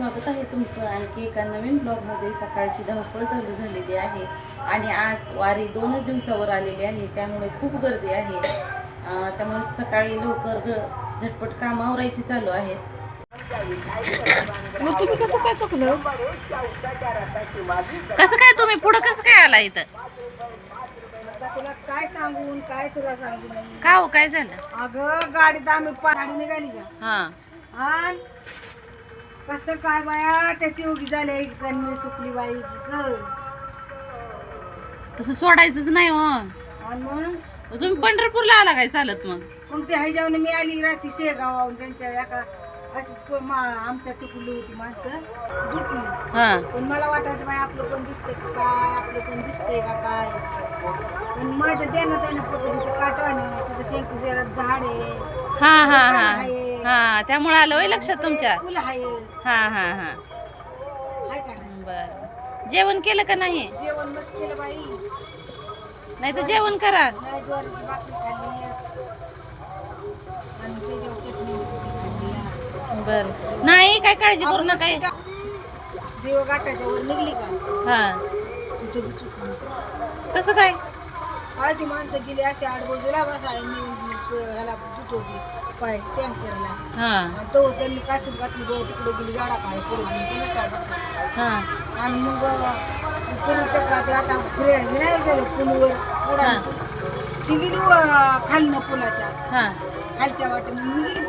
तुमचं आणखी एका नवीन ब्लॉगमध्ये. सकाळची धावपळ चालू झालेली आहे आणि आज वारी दोनच दिवसावर आलेली आहे त्यामुळे खूप गर्दी आहे. त्यामुळे सकाळी लवकर झटपट कामं आवरायची चालू आहेत मग तुम्ही कसं काय चुकलं? कसं काय तुम्ही पुढं कसं काय आला इथं? तुला काय सांगून काय तुला सांगू नाही का हो? काय झालं? अगं गाडीत आम्ही पाणी निघाली का? हां. आणि. कसं काय बाया? त्याची उगी झाली गणनी चुकली बाई ग तसं सोडायचंच नाही हो. आणि मग? तुम्ही पंढरपूरला आला काय चालत मग? मग ते ह्याच्यावर मी आली रात्री शेगावाहून त्यांच्या एका अशी को- मा- आमच्या तिकडली होती माणसं. गुटली हां. पण मला वाटायचं बाई आपलं कोण दिसतंय का काय? आपलं कोण दिसतंय का काय? पण देण्यात आहे ना पकडून ते काटवाने तिथं शेंकू झाड आहे. हा हा हा. आहे. हा त्यामुळे आलं होय लक्षात तुमच्या? फुल आहे. हा हा हा. बर. जेवण केलं का नाही? जेवण मस्त केलं बाई. नाही तर जेवण करा. नाही ज्वारीची भाकरी खाल्ली आणि त्याच्यावर चटणी होती ती खाल्ली बर. नाही काय काळजी करू नका. देव गाठाच्या वर निघली का? हा. तिथं बी चुकली. कसं काय? ती माणसं गेली अशी आठ बाजूला बसाय ह्याला दूध होती पाय टँकरला हा. तो त्यांनी काशीत घातली गो तिकडे गेली गाडा काय पुढे गेली काय बसला हा. आणि मग पुण्याच्या का ते आता फिरायला हे नाही गेलं पुणवर. पुढा. ती गेली व- खाली ना पुलाच्या. हा. खालच्या वाटेने. मी गेली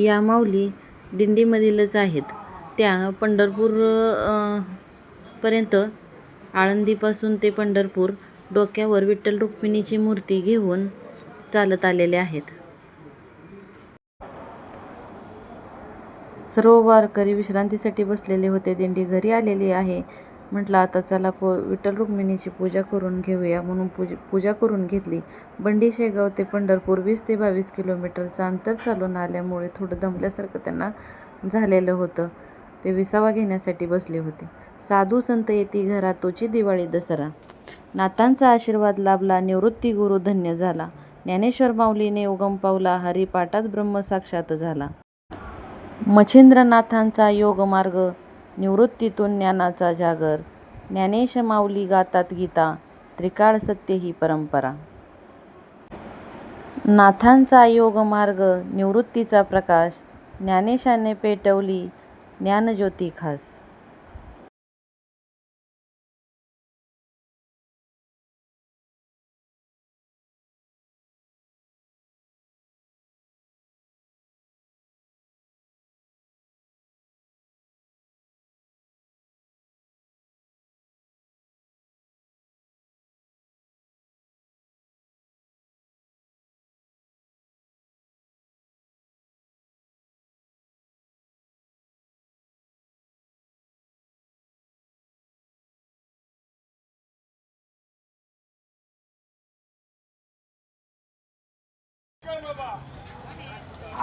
या माऊली दिंडीमधीलच आहेत. त्या पंढरपूर पर्यंत आळंदीपासून ते पंढरपूर डोक्यावर विठ्ठल रुक्मिणीची मूर्ती घेऊन चालत आलेले आहेत. सर्व वारकरी विश्रांतीसाठी बसलेले होते. दिंडी घरी आलेली आहे. म्हटलं आता चला पो विठ्ठल रुक्मिणीची पूजा करून घेऊया. म्हणून पूज पूजा करून घेतली. बंडी शेगाव ते पंढरपूर वीस ते बावीस किलोमीटरचं अंतर चालून आल्यामुळे थोडं दमल्यासारखं त्यांना झालेलं होतं. ते विसावा घेण्यासाठी बसले होते. साधू संत येती घरा तोची दिवाळी दसरा. नातांचा आशीर्वाद लाभला निवृत्ती गुरु धन्य झाला. ज्ञानेश्वर माऊलीने उगम पावला हरिपाठात ब्रह्म साक्षात झाला. मच्छिंद्रनाथांचा योगमार्ग निवृत्तीतून ज्ञानाचा जागर. ज्ञानेश माऊली गातात गीता त्रिकाळ सत्य ही परंपरा. नाथांचा योग मार्ग निवृत्तीचा प्रकाश ज्ञानेशाने पेटवली ज्ञानज्योती खास.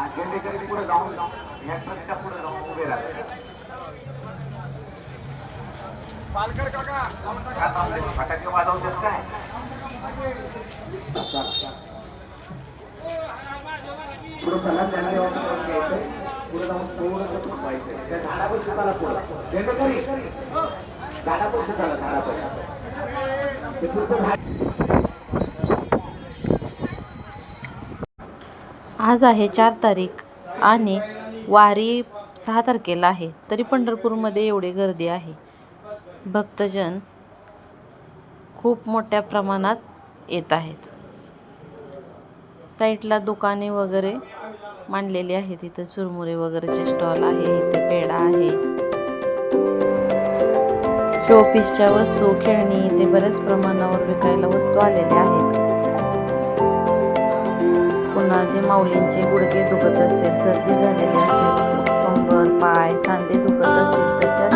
झेंडेकरी पुढे जाऊन या ट्रकच्या पुढे जाऊन उभे राहतात पालकर काका काय थांबले? फटाके काय? पुढे चला त्यांना जेवण करून घ्यायचं पुढे जाऊन थोडंसं थांबायचं त्या झाडावर सुद्धा पुढं. झेंडेकरी झाडावर सुद्धा झाडावर. ते पुढचं झाड. आज आहे चार तारीख आणि वारी सहा तारखेला आहे. तरी पंढरपूरमध्ये एवढी गर्दी आहे. भक्तजन खूप मोठ्या प्रमाणात येत आहेत. साईडला दुकाने वगैरे मांडलेली आहेत. इथं चुरमुरे वगैरेचे स्टॉल आहे इथे पेढा आहे. शोपीसच्या वस्तू खेळणी इथे बऱ्याच प्रमाणावर विकायला वस्तू आलेल्या आहेत. कोणाचे माऊलींचे गुडघे दुखत असेल सर्दी झालेली असेल कंबर पाय सांधे दुखत असतील तर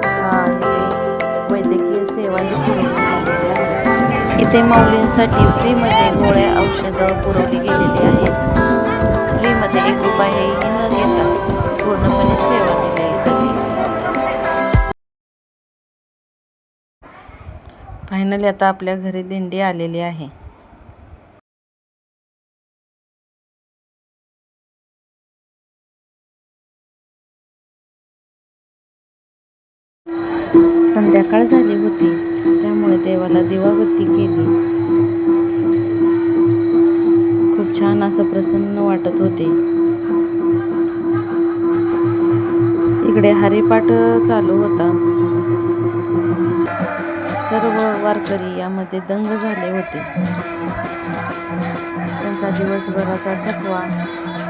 त्यासाठी वैद्यकीय सेवा इथे माऊलींसाठी फ्रीमध्ये गोळ्या औषधं पुरवली गेलेली आहेत. फ्रीमध्ये एक रुपयाही न घेता पूर्णपणे सेवा दिली फायनली आता आपल्या घरी दिंडी आलेली आहे. संध्याकाळ झाली होती त्यामुळे देवाला दिवाबत्ती केली. खूप छान असं प्रसन्न वाटत होते. इकडे हरिपाठ चालू होता. सर्व वारकरी यामध्ये दंग झाले होते. त्यांचा दिवसभराचा थकवा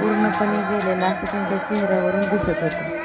पूर्णपणे गेलेला असं त्यांच्या चेहऱ्यावरून दिसत होतं.